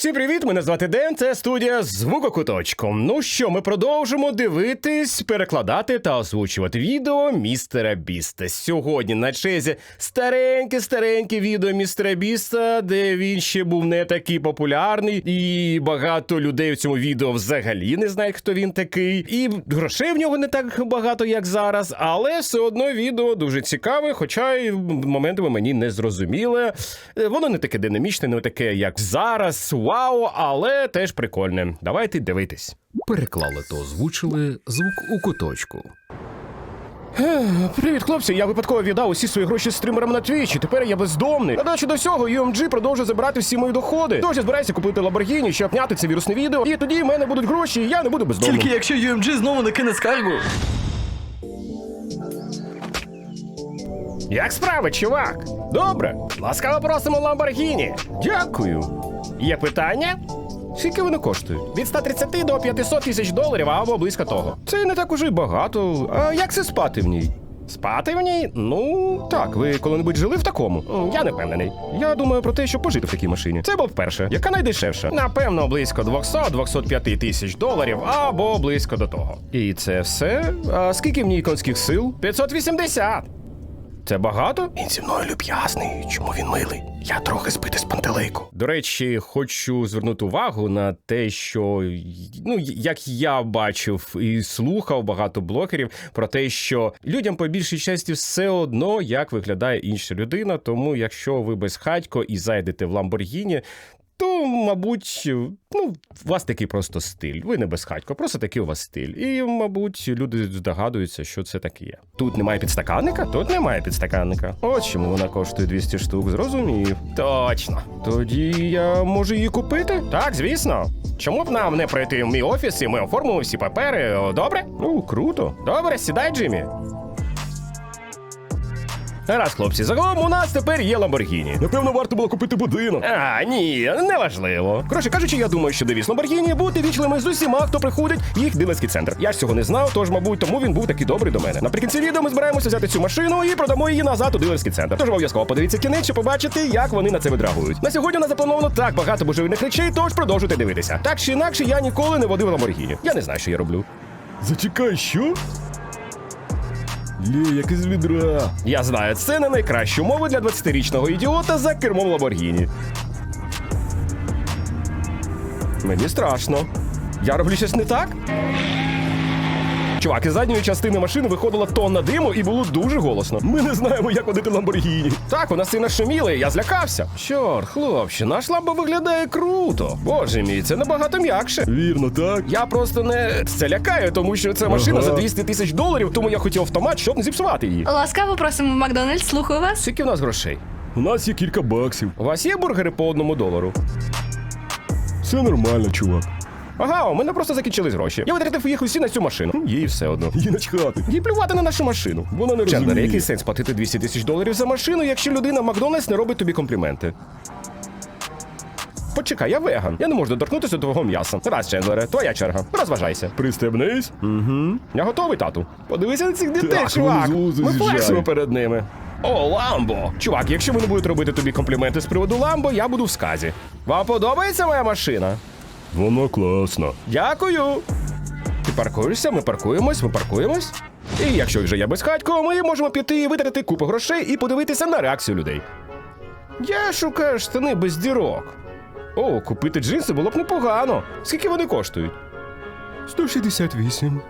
Всім привіт! Мене звати Ден. Це студія Звукокуточком. Ну що, ми продовжимо дивитись, перекладати та озвучувати відео містера Біста. Сьогодні на чезі стареньке стареньке відео містера Біста, де він ще був не такий популярний, і багато людей в цьому відео взагалі не знають, хто він такий. І грошей в нього не так багато, як зараз, але все одно відео дуже цікаве, хоча й моментами мені не зрозуміле. Е, Воно не таке динамічне, не таке, як зараз. Вау, але теж прикольне. Давайте дивитись. Переклали та озвучили звук у куточку. Привіт, хлопці. Я випадково віддав усі свої гроші стримерам на Твічі. Тепер я бездомний. На додачу до всього, UMG продовжує забирати всі мої доходи. Тож я збираюся купити Lamborghini, щоб зняти це вірусне відео. І тоді в мене будуть гроші, і я не буду бездомним. Тільки якщо UMG знову не кине скаргу. Як справи, чувак? Добре. Ласкаво просимо Lamborghini. Дякую. Є питання? Скільки вони коштують? Від 130 до 500 тисяч доларів або близько того. Це не так уже й багато. А як це спати в ній? Спати в ній? Ну так, ви коли-небудь жили в такому? Я не впевнений. Я думаю про те, щоб пожити в такій машині. Це був перше. Яка найдешевша? Напевно, близько 200-205 тисяч доларів або близько до того. І це все? А скільки в ній конських сил? 580. Це багато? Він зі мною люб'язний. Чому він милий? Я трохи збитий з пантелейку. До речі, хочу звернути увагу на те, що ну як я бачив і слухав багато блогерів про те, що людям по більшій часті все одно як виглядає інша людина. Тому, якщо ви безхатько і зайдете в Ламборгіні. То, мабуть, ну, у вас такий просто стиль. Ви не безхатько, просто такий у вас стиль. І, мабуть, люди здогадуються, що це таке є. Тут немає підстаканника? Тут немає підстаканника. От чому вона коштує 200 штук, зрозумів. Точно. Тоді я можу її купити? Так, звісно. Чому б нам не пройти в мій офіс і ми оформимо всі папери? Добре? Ну, круто. Добре, сідай, Джиммі. Гаразд, хлопці, загалом у нас тепер є Ламборгіні. Напевно, варто було купити будинок. А, ні, неважливо. Коротше кажучи, я думаю, що девіз Ламборгіні бути вічливими з усіма, хто приходить в їх дилерський центр. Я ж цього не знав, тож, мабуть, тому він був такий добрий до мене. Наприкінці відео ми збираємося взяти цю машину і продамо її назад у дилерський центр. Тож обов'язково подивіться кінець, щоб побачити, як вони на це відреагують. На сьогодні у нас заплановано так багато божевільних речей, тож продовжуйте дивитися. Так чи інакше, я ніколи не водив Ламборгіні. Я не знаю, що я роблю. Зачекай, що? Лє, як із відра. Я знаю, це не найкращі умови для 20-річного ідіота за кермом Ламборгіні. Мені страшно. Я роблю щось не так? Чувак, із задньої частини машини виходила тонна диму і було дуже голосно. Ми не знаємо, як водити Ламборгіні. Так, вона сильно шуміла, і я злякався. Чорт, хлопче, наш ламбо виглядає круто. Боже мій, це набагато м'якше. Вірно, так? Я просто не це лякаю, тому що це машина Ага. за 200 тисяч доларів, тому я хотів автомат, щоб не зіпсувати її. Ласкаво просимо в Макдональдс, слухаю вас. Скільки в нас грошей? У нас є кілька баксів. У вас є бургери по одному долару? Все нормально, чувак. Ага, у мене просто закінчились гроші. Я витратив їх усі на цю машину. Ну, Їй все одно. Їй начхати. Їй плювати на нашу машину. Вона не Чендлер, розуміє. який сенс платити 200 тисяч доларів за машину, якщо людина Макдональдс не робить тобі компліменти? Почекай, я веган. Я не можу доторкнутися до твого м'яса. Раз, Чендлере, твоя черга. Розважайся. Пристебнись. Я готовий, тату. Подивися на цих дітей, Так, чувак. вони з лузу Ми з'їжджають. перед ними. О, Ламбо! Чувак, якщо вони будуть робити тобі компліменти з приводу Ламбо, я буду в сказі. Вам подобається моя машина? Воно класно. Дякую. Ти паркуєшся, ми паркуємось, ми паркуємось. І якщо вже я безхатько, ми можемо піти і витратити купу грошей і подивитися на реакцію людей. Я шукаю штани без дірок. О, купити джинси було б непогано. Скільки вони коштують? 168.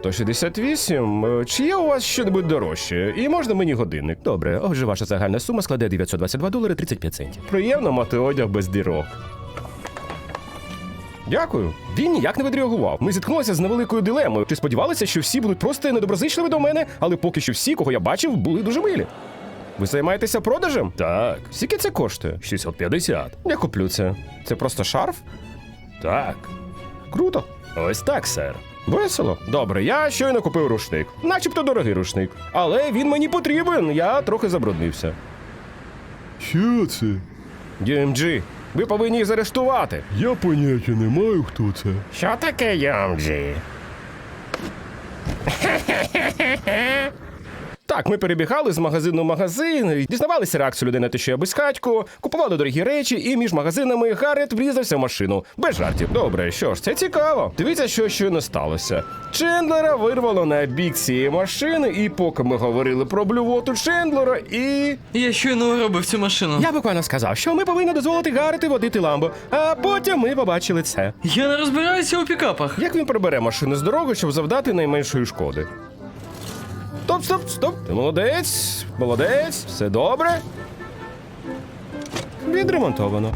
168. Е, Чи є у вас щось дорожче? І можна мені годинник? Добре, отже, ваша загальна сума складе 922 долари 35 центів. Приємно мати одяг без дірок. Дякую. Він ніяк не відреагував. Ми зіткнулися з невеликою дилемою. Чи сподівалися, що всі будуть просто недоброзичливі до мене, але поки що всі, кого я бачив, були дуже милі. Ви займаєтеся продажем? Так, Скільки це коштує? 650. Я куплю це. Це просто шарф? Так. Круто. Ось так, сер. Весело. Добре, я щойно купив рушник. Начебто дорогий рушник. Але він мені потрібен, я трохи забруднився. Що це? DMG, ви повинні їх заарештувати. Я поняття не маю, хто це. Що таке DMG? Так, ми перебігали з магазину в магазин, дізнавалися реакцію людей на те, що я безхатько, купували дорогі речі, і між магазинами Гаррет врізався в машину. Без жартів. Добре, що ж, це цікаво. Дивіться, що щойно сталося. Чендлера вирвало на бік цієї машини, і поки ми говорили про блювоту Чендлера, і. Я щойно виробив цю машину. Я буквально сказав, що ми повинні дозволити Гаррету водити ламбо, а потім ми побачили це. Я не розбираюся у пікапах. Як він прибере машину з дороги, щоб завдати найменшої шкоди? Стоп, стоп, стоп. Ти молодець, молодець, все добре. Відремонтовано.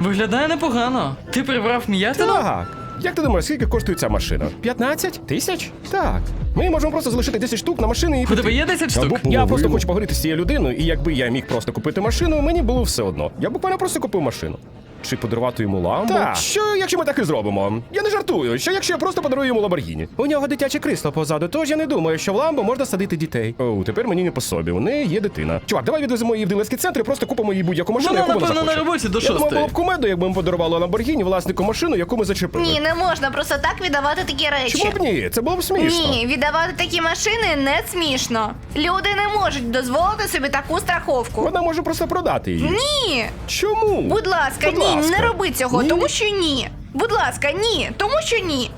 Виглядає непогано. Ти прибрав м'ятину? Так. Як ти думаєш, скільки коштує ця машина? 15 тисяч? Так. Ми можемо просто залишити 10 штук на машини і У піти. тебе є 10 Або я просто хочу поговорити з цією людиною, і якби я міг просто купити машину, мені було все одно. Я буквально просто купив машину. Чи подарувати йому ламбо? Так. Що, якщо ми так і зробимо? Я не жартую. Що якщо я просто подарую йому Ламборгіні? У нього дитяче крісло позаду, тож я не думаю, що в ламбо можна садити дітей. Оу, тепер мені не по собі. У неї є дитина. Чувак, давай відвеземо її в дилерський центр і просто купимо їй будь-яку машину, Вона, яку вона напевно, захоче. на роботі до Я думаю, було шостої. б кумедно, якби ми подарували Ламборгіні власнику машину, яку ми зачепили. Ні, не можна просто так віддавати такі речі. Чому б ні? Це було б смішно. Ні, віддавати такі машини не смішно. Люди не можуть дозволити собі таку страховку. Вона може просто продати її. Ні, Чому? будь ласка, Будь ні, ласка. не роби цього, Ні? тому що ні. Будь ласка, ні, тому що ні.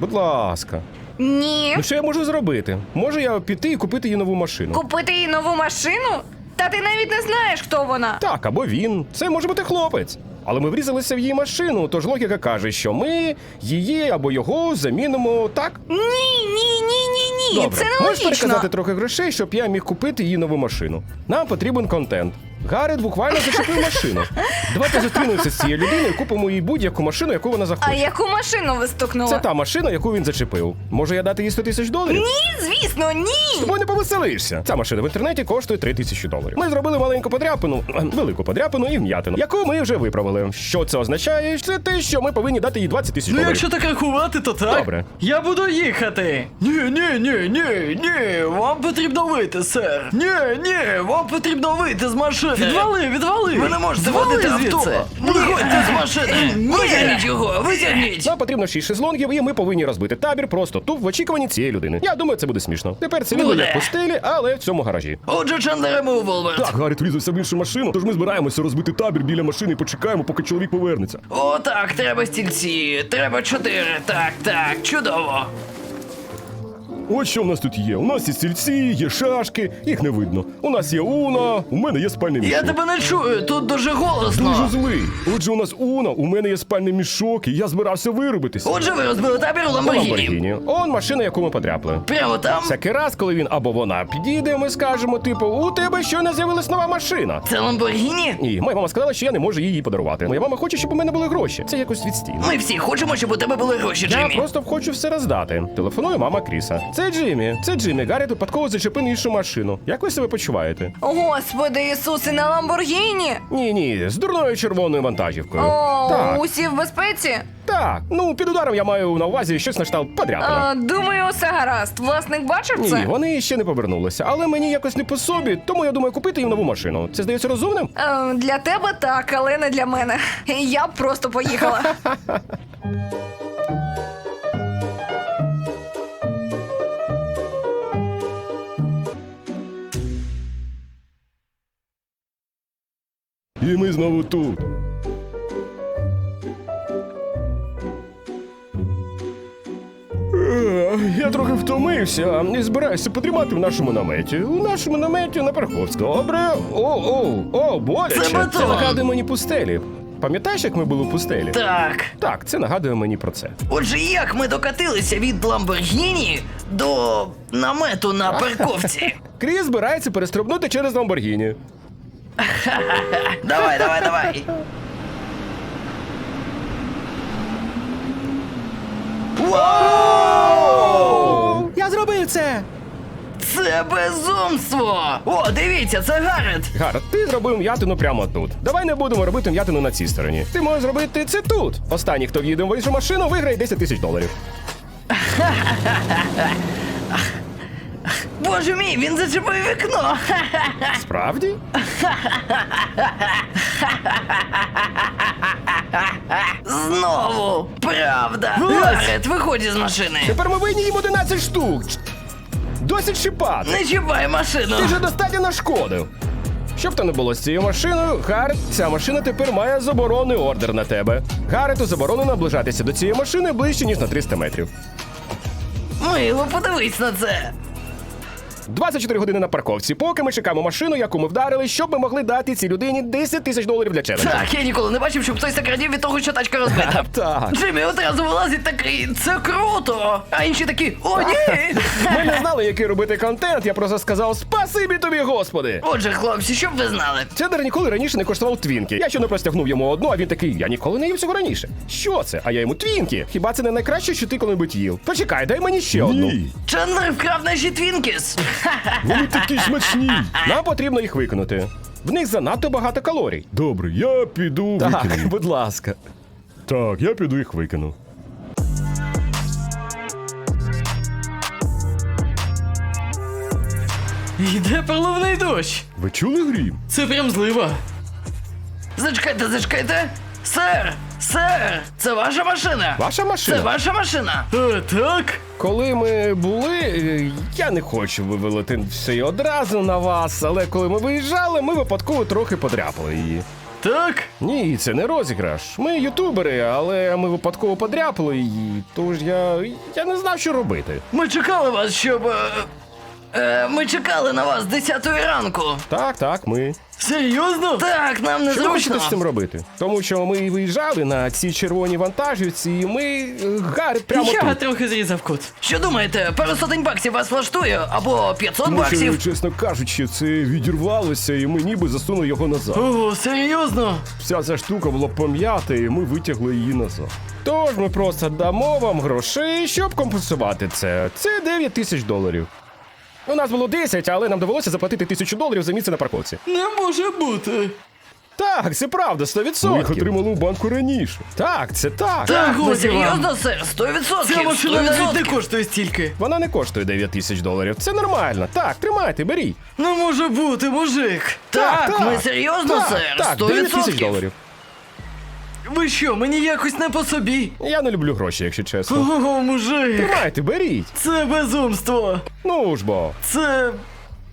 Будь ласка. Ні. Ну що я можу зробити? Може я піти і купити їй нову машину? Купити їй нову машину? Та ти навіть не знаєш, хто вона. Так, або він. Це може бути хлопець. Але ми врізалися в її машину, тож логіка каже, що ми її або його замінимо так. Ні, ні, ні, ні, ні. Добре. Це Можеш нелогічно. переказати трохи грошей, щоб я міг купити їй нову машину. Нам потрібен контент. Гаррет буквально зачепив машину. Давайте зустрінемося з цією людиною і купимо їй будь-яку машину, яку вона А яку машину ви стукнули? Це та машина, яку він зачепив. Може я дати їй 100 тисяч доларів? Ні, звісно, ні. Тобою не повеселишся. Ця машина в інтернеті коштує 3 тисячі доларів. Ми зробили маленьку подряпину, велику подряпину і вм'ятину, яку ми вже виправили. Що це означає? Це те, що ми повинні дати їй 20 тисяч Ну, доларів. якщо так рахувати, то так. Добре. Я буду їхати. Ні, ні, ні, ні, ні. Вам потрібно вийти, сер. Ні, ні, вам потрібно вийти з машини. Відвали, відвали. Ви не можете водити авто. Виходьте з машини. Витягніть його, витягніть. Нам потрібно 6 шезлонгів, і ми повинні розбити табір просто тут в очікуванні цієї людини. Я думаю, це буде смішно. Тепер це відео Буде. як пустелі, але в цьому гаражі. Отже, Чендлер Муволверт. Так, Гаррі врізався в іншу машину, тож ми збираємося розбити табір біля машини і почекаємо, поки чоловік повернеться. О, так, треба стільці. Треба чотири. Так, так, чудово. Ось що в нас тут є. У нас є стільці, є шашки, їх не видно. У нас є Уна, у мене є спальний Я тебе не чую, тут дуже голосно. Дуже злий. Отже, у нас Уна, у мене є спальний мішок, і я збирався вирубитися. Отже, ви розбили табір у Ламборгіні. Ламборгіні. Он машина, яку ми подряпали. Прямо там. Всякий раз, коли він або вона підійде, ми скажемо, типу, у тебе щойно з'явилась нова машина. Це Ламборгіні? Ні, моя мама сказала, що я не можу її подарувати. Моя мама хоче, щоб у мене були гроші. Це якось відстійно. Ми всі хочемо, щоб у тебе були гроші, Я Джиммі. просто хочу все роздати. Телефоную мама Кріса. Це Джиммі. Це Джиммі. Гаррі випадково зачепив іншу машину. Як ви себе почуваєте? Господи Ісусе, на Ламборгіні. Ні, ні, з дурною червоною вантажівкою. О, так, усі в безпеці. так. Ну, під ударом я маю на увазі щось на кшталт подряпина. А, думаю, все гаразд. Власник бачив Ні, вони ще не повернулися, але мені якось не по собі, тому я думаю купити їм нову машину. Це здається розумним? Е, для тебе так, але не для мене. Я б просто поїхала. І ми знову тут. Е, Я трохи втомився і збираюся потримати в нашому наметі. У нашому наметі на парковці. Добре. О, о, о, боляче. Це бетон. нагадує мені пустелі. Пам'ятаєш, як ми були в пустелі? Так. Так, це нагадує мені про це. Отже, як ми докатилися від Ламборгіні до намету на парковці? Кріс збирається перестрибнути через Ламборгіні. Давай, давай, давай. Вау! Я зробив це! Це безумство! О, дивіться, це Гаррет! Гард, ти зробив м'ятину прямо тут. Давай не будемо робити м'ятину на цій стороні. Ти можеш зробити це тут. Останній, хто в'їде в іншу машину, виграє 10 тисяч доларів. Боже мій, він зачепив вікно! Справді? Знову! Правда! Гаррет, виходь із машини! Тепер ми винні їм 11 штук. Досить шипати! Не чіпай машину! Ти вже достатньо нашкодив. Щоб то не було з цією машиною, Гаррет, ця машина тепер має заборонний ордер на тебе. Гаррету заборонено наближатися до цієї машини ближче, ніж на 300 метрів. Мило, подивись на це! 24 години на парковці, поки ми чекаємо машину, яку ми вдарили, щоб ми могли дати цій людині 10 тисяч доларів для челенджу. Так, я ніколи не бачив, щоб хтось так радів від того, що тачка розбита. Так. Джиммі одразу вилазить такий, це круто! А інші такі, о, ні! Ми не знали, який робити контент, я просто сказав спасибі тобі, господи! Отже, хлопці, щоб ви знали. Цедер ніколи раніше не коштував твінки. Я ще не простягнув йому одну, а він такий, я ніколи не їв цього раніше. Що це? А я йому твінки. Хіба це не найкраще, що ти коли-небудь їв? Почекай, дай мені ще одну. Ні, Чендлер вкрав наші твінкіс. Вони такі смачні. Нам потрібно їх викинути. В них занадто багато калорій. Добре, я піду Так, викину. будь ласка. Так, я піду їх викину. Йде проливний дощ. Ви чули грім? Це прям злива. Зачекайте, зачекайте. Сер, сер, це ваша машина. Ваша машина? Це ваша машина. Е, так. Коли ми були, е, я не хочу вивелити все одразу на вас, але коли ми виїжджали, ми випадково трохи подряпали її. Так. Ні, це не розіграш. Ми ютубери, але ми випадково подряпали її. Тож я. я не знав, що робити. Ми чекали вас, щоб. Е, е, ми чекали на вас з 10 ранку. Так, так, ми. Серйозно? Так, нам не Що ви хочете з цим робити? Тому що ми виїжджали на ці червоні вантажівці, і ми е, Гаррет прямо Я тут. трохи зрізав кут. Що думаєте, пару сотень баксів вас влаштує? Або 500 Тому що, баксів? чесно кажучи, це відірвалося, і ми ніби засунули його назад. Ого, серйозно? Вся ця штука була пом'ята, і ми витягли її назад. Тож ми просто дамо вам грошей, щоб компенсувати це. Це 9 тисяч доларів. У нас було 10, але нам довелося заплатити тисячу доларів за місце на парковці. Не може бути. Так, це правда, 100%. Ми їх отримали у банку раніше. Так, це так. Так, ну годі вам. серйозно, сер, 100%. Ця машина навіть не 100%. коштує стільки. Вона не коштує 9 тисяч доларів. Це нормально. Так, тримайте, беріть. Не може бути, мужик. Так, ми серйозно, так, сер, Так, 9 тисяч 100%. доларів. Ви що, мені якось не по собі? Я не люблю гроші, якщо чесно. Ого, мужик. Тримайте, беріть. Це безумство. Ну ж бо. Це.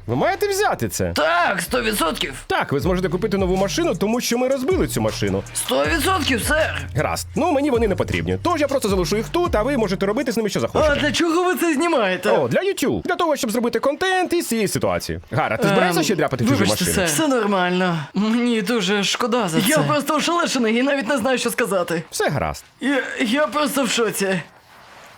Ви маєте взяти це. Так, 100%. Так, ви зможете купити нову машину, тому що ми розбили цю машину. 100%, сер. Гаразд. Ну мені вони не потрібні. Тож я просто залишу їх тут, а ви можете робити з ними що А захочете. для чого ви це знімаєте? О, для YouTube. Для того, щоб зробити контент із цієї ситуації. Гара, ти збираєшся Ем, ще дряпати в чужу Вибачте, машину? все. Все нормально. Мені дуже шкода за це. Я просто ошелешений і навіть не знаю, що сказати. Все гаразд. Я, я просто в шоці.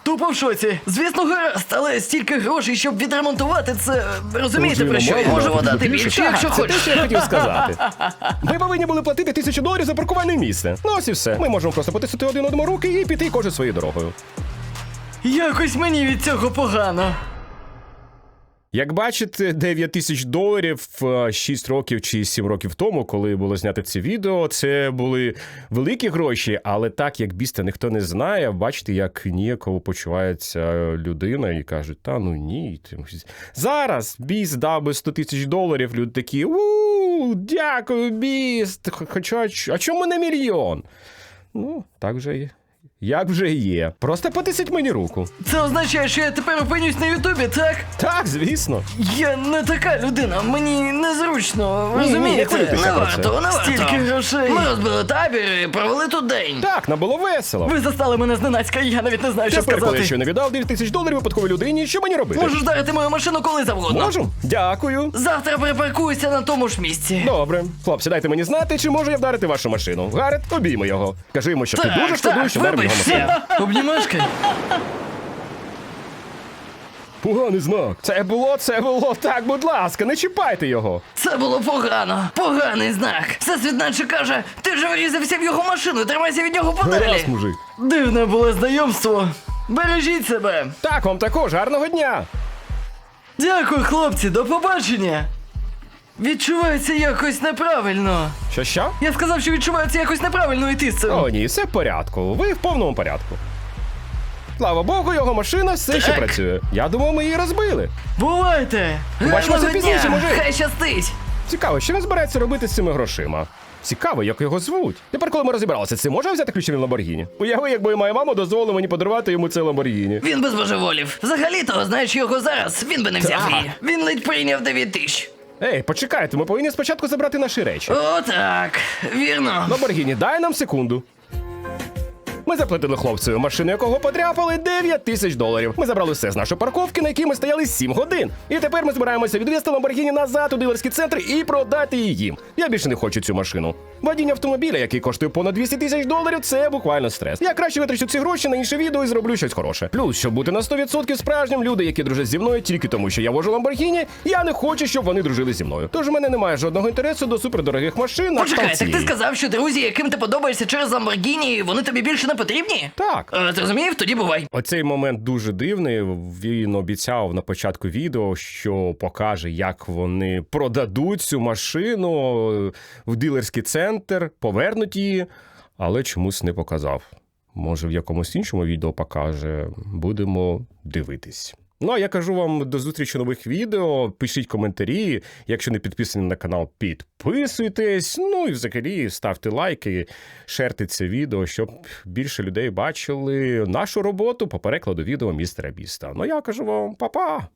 Тупо в шоці. Звісно, гаразд, але стільки грошей, щоб відремонтувати це. Розумієте про що? я? Можу дати більше? більше, якщо це те, хочеш. що я хотів сказати. Ми повинні були платити тисячу доларів за паркувальне місце. Ну ось і все. Ми можемо просто потиснути один одному руки і піти кожен своєю дорогою. Якось мені від цього погано. Як бачите, 9 тисяч доларів 6 років чи 7 років тому, коли було знято це відео, це були великі гроші, але так як біста ніхто не знає, бачите, як ніяково почувається людина і кажуть, та ну ні. Зараз біс дав би 100 тисяч доларів, люди такі у дякую, біст. Хоча а чому не мільйон? Ну, так вже є. Як вже є. Просто потисіть мені руку. Це означає, що я тепер опинюсь на Ютубі, так? Так, звісно. Я не така людина, мені незручно, Ні, ні, не розумієте? хвилюйтеся. Не про варто, не Стільки варто. грошей. Ми розбили табір і провели тут день. Так, нам було весело. Ви застали мене зненацька, і я навіть не знаю, що Тепер, коли я сказати. ще не віддав 9 тисяч доларів випадковій людині, що мені робити? Можеш дарити мою машину коли завгодно. Можу? Дякую. Завтра припаркуюся на тому ж місці. Добре. Хлопці, дайте мені знати, чи можу я вдарити вашу машину. Гарет, обійми його. Кажи йому, що ти дуже шкодуєш, що вдарив вибачте. Обнімашки? Поганий знак. Це було, це було. Так, будь ласка, не чіпайте його. Це було погано. Поганий знак. Всесвіт наче каже, ти вже врізався в його машину, тримайся від нього подалі. Гаразд, мужик. Дивне було знайомство. Бережіть себе. Так, вам також, гарного дня. Дякую, хлопці, до побачення. Відчувається якось неправильно. Що що? Я сказав, що відчувається якось неправильно йти з цим. О, ні, все в порядку. Ви в повному порядку. Слава Богу, його машина все ще Так. працює. Я думав, ми її розбили. Бувайте! Побачимося Гарного пізніше, дня. мужик. Хай щастить. Цікаво, що він збирається робити з цими грошима? Цікаво, як його звуть. Тепер, коли ми розібралися, це може взяти ключі від Ламборгіні? Уяви, якби моя мама дозволила мені подарувати йому це Ламборгіні. Він без божеволів. Взагалі-то, знаєш його зараз, він би не взяв Так. її. Він ледь прийняв 9 тисяч. Ей, почекайте, ми повинні спочатку забрати наші речі. О, так, вірно. Ламборгіні, дай нам секунду. Ми заплатили хлопцеві машину, якого подряпали 9 тисяч доларів. Ми забрали все з нашої парковки, на якій ми стояли 7 годин. І тепер ми збираємося відвести Ламборгіні назад у дилерський центр і продати її. Я більше не хочу цю машину. Водіння автомобіля, який коштує понад 200 тисяч доларів, це буквально стрес. Я краще витрачу ці гроші на інше відео і зроблю щось хороше. Плюс, щоб бути на 100% справжнім, люди, які дружать зі мною тільки тому, що я вожу Ламборгіні, я не хочу, щоб вони дружили зі мною. Тож у мене немає жодного інтересу до супердорогих машин. Почекай, так ти сказав, що друзі, яким ти подобаєшся через Ламборгіні, вони тобі більше не потрібні? Так. Е, Зрозумів? Тоді бувай. Оцей момент дуже дивний. Він обіцяв на початку відео, що покаже, як вони продадуть цю машину в дилерський центр, повернуть її, але чомусь не показав. Може, в якомусь іншому відео покаже. Будемо дивитись. Ну а я кажу вам до зустрічі нових відео. Пишіть коментарі. Якщо не підписані на канал, підписуйтесь. Ну і взагалі ставте лайки, шерте це відео, щоб більше людей бачили нашу роботу по перекладу відео містера Біста. Ну я кажу вам, па-па!